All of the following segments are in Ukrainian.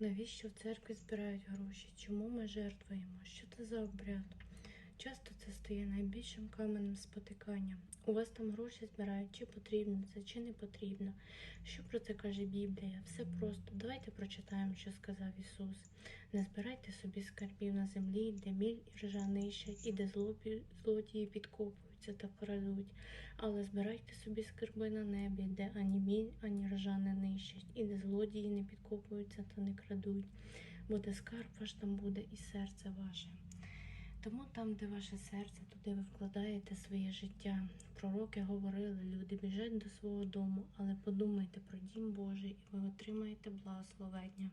Навіщо в церкві збирають гроші? Чому ми жертвуємо? Що це за обряд? Часто це стає найбільшим каменем спотикання. У вас там гроші збирають, чи потрібно це, чи не потрібно. Що про це каже Біблія? Все просто. Давайте прочитаємо, що сказав Ісус. Не збирайте собі скарбів на землі, де міль і ржа нищать, і де злодії підкопуються та крадуть. Але збирайте собі скарби на небі, де ані міль, ані ржа не нищать, і де злодії не підкопуються та не крадуть. Бо де скарб ваш там буде і серце ваше. Тому там, де ваше серце, туди ви вкладаєте своє життя. Пророки говорили, люди біжать до свого дому, але подумайте про дім Божий, і ви отримаєте благословення.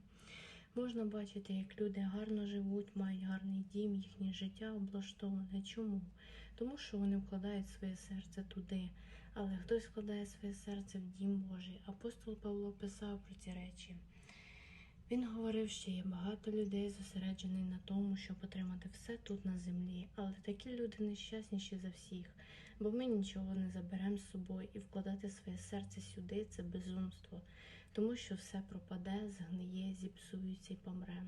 Можна бачити, як люди гарно живуть, мають гарний дім, їхнє життя облаштоване. Чому? Тому що вони вкладають своє серце туди. Але хтось вкладає своє серце в дім Божий. Апостол Павло писав про ці речі. Він говорив, що є багато людей зосереджених на тому, щоб отримати все тут на землі, але такі люди нещасніші за всіх, бо ми нічого не заберемо з собою і вкладати своє серце сюди це безумство, тому що все пропаде, згниє, зіпсується і помре.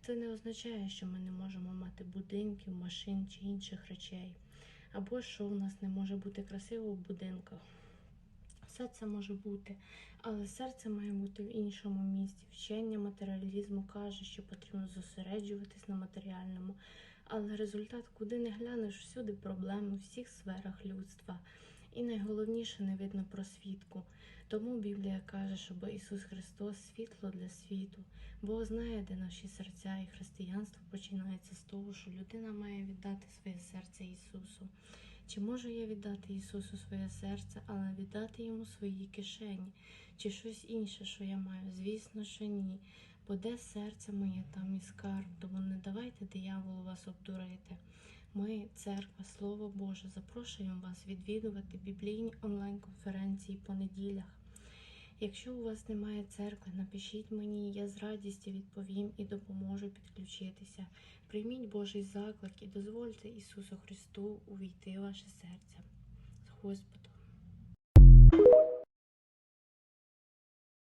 Це не означає, що ми не можемо мати будинків, машин чи інших речей, або що у нас не може бути красиво в будинках. Все це може бути, але серце має бути в іншому місці. Вчення матеріалізму каже, що потрібно зосереджуватись на матеріальному, але результат, куди не глянеш, всюди проблеми в всіх сферах людства. І найголовніше не видно просвітку. Тому Біблія каже, щоб Ісус Христос світло для світу. Бог знає, де наші серця, і християнство починається з того, що людина має віддати своє серце Ісусу. Чи можу я віддати Ісусу своє серце, але віддати йому свої кишені, чи щось інше, що я маю? Звісно, що ні. Бо де серце моє, там і скарб, тому не давайте дияволу вас обдурити. Ми, церква, Слово Боже, запрошуємо вас відвідувати біблійні онлайн-конференції по неділях. Якщо у вас немає церкви, напишіть мені, я з радістю відповім і допоможу підключитися. Прийміть Божий заклик і дозвольте Ісусу Христу увійти в ваше серце. Господи.